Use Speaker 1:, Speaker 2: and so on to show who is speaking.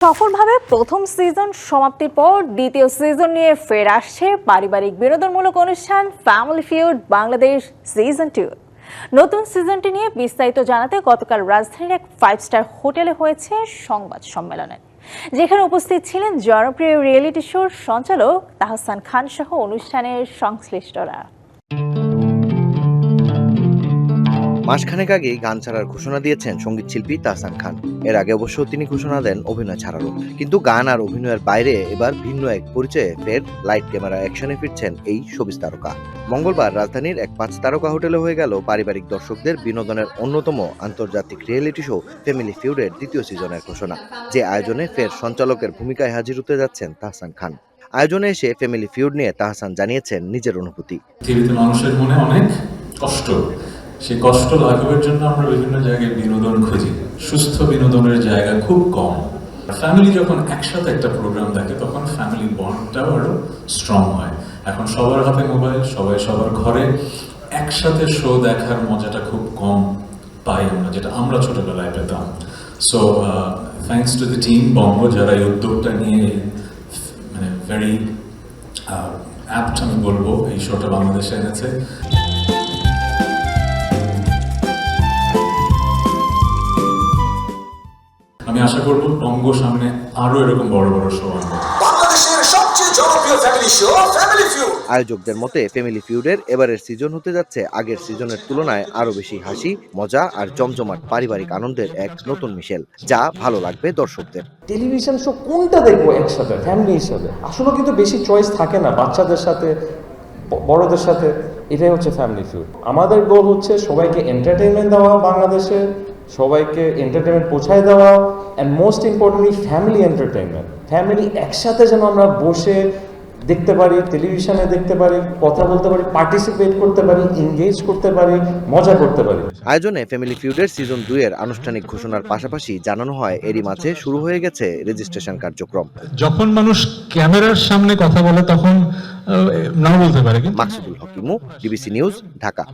Speaker 1: সফলভাবে প্রথম সিজন সমাপ্তির পর দ্বিতীয় সিজন নিয়ে ফের আসছে পারিবারিক বিনোদনমূলক অনুষ্ঠান family feud Bangladesh season two নতুন সিজনটি নিয়ে বিস্তারিত জানাতে গতকাল রাজধানীর এক ফাইভ স্টার হোটেলে হয়েছে সংবাদ সম্মেলনে। যেখানে উপস্থিত ছিলেন জনপ্রিয় রিয়েলিটি শোর সঞ্চালক তাহসান খান সহ অনুষ্ঠানের সংশ্লিষ্টরা।
Speaker 2: মাসখানেক আগেই গান ছাড়ার ঘোষণা দিয়েছেন সংগীত শিল্পী তাহসান খান। এর আগে অবশ্য তিনি ঘোষণা দেন অভিনয় ছাড়ারও। কিন্তু গান আর অভিনয়ের বাইরে এবার ভিন্ন এক পরিচয়ে ফের লাইট ক্যামেরা অ্যাকশনে ফিরছেন এই শোবিজ তারকা। মঙ্গলবার রাজধানীর এক পাঁচ তারকা হোটেলে হয়ে গেল পারিবারিক দর্শকদের বিনোদনের অন্যতম আন্তর্জাতিক রিয়েলিটি শো ফ্যামিলি ফিউডের দ্বিতীয় সিজনের ঘোষণা, যে আয়োজনে ফের সঞ্চালকের ভূমিকায় হাজির হতে যাচ্ছেন তাহসান খান। আয়োজনে এসে ফ্যামিলি ফিউড নিয়ে তাহসান জানিয়েছেন নিজের অনুভূতি।
Speaker 3: মানুষের মনে অনেক কষ্ট সেই কষ্ট লাঘবের জন্য আমরা বিভিন্ন জায়গায় বিনোদন খুঁজি। সুস্থ বিনোদনের জায়গা খুব কম। ফ্যামিলি যখন একসাথে একটা প্রোগ্রাম দেখে তখন ফ্যামিলি বন্ডটাও আরও স্ট্রং হয়। এখন সবার হাতে মোবাইল সবাই সবার ঘরে। একসাথে শো দেখার মজাটা খুব কম পাই আমরা, যেটা আমরা ছোটবেলায় পেতাম। So thanks to the team Bongo যারা এই উদ্যোগটা নিয়ে মানে ভেরি অ্যাপ্ট আমি বলব, এই শোটা বাংলাদেশে এনেছে। আশা করব বঙ্গ সামনে আরও এরকম বড় বড় শো আনবে।
Speaker 4: বাংলাদেশের সবচেয়ে জনপ্রিয় ফ্যামিলি শো ফ্যামিলি ফিউড
Speaker 2: আয়োজকদের মতে ফ্যামিলি ফিউডের এবারের সিজন হতে যাচ্ছে। আগের সিজনের তুলনায় আরও বেশি হাসি মজা আর জমজমাট পারিবারিক আনন্দের এক নতুন মিশেল যা ভালো লাগবে দর্শকদের।
Speaker 5: টেলিভিশন শো কোনটা দেখব একসাথে ফ্যামিলি হিসাবে? আসলে কিন্তু বেশি চয়েস থাকে না বাচ্চাদের সাথে বড়দের সাথে। এটাই হচ্ছে ফ্যামিলি ফিউড আমাদের গোল হচ্ছে সবাইকে এন্টারটেনমেন্ট দেওয়া বাংলাদেশে সবাইকে এন্টারটেনমেন্ট পৌঁছায় দেওয়া and most importantly family entertainment family একসাথে যেন আমরা বসে দেখতে পারি টেলিভিশনে দেখতে পারি কথা বলতে পারি পার্টিসিপেট করতে পারি এঙ্গেজ করতে পারি মজা করতে পারি।
Speaker 2: আয়োজনে ফ্যামিলি ফিউডের সিজন দুই এর আনুষ্ঠানিক ঘোষণার পাশাপাশি জানানো হয় এরই মাঝে শুরু হয়ে গেছে রেজিস্ট্রেশন কার্যক্রম।
Speaker 6: যখন মানুষ ক্যামেরার সামনে কথা বলে তখন নাও বলতে পারে কিন্তু।
Speaker 2: Maksudul Hakim DBC news Dhaka.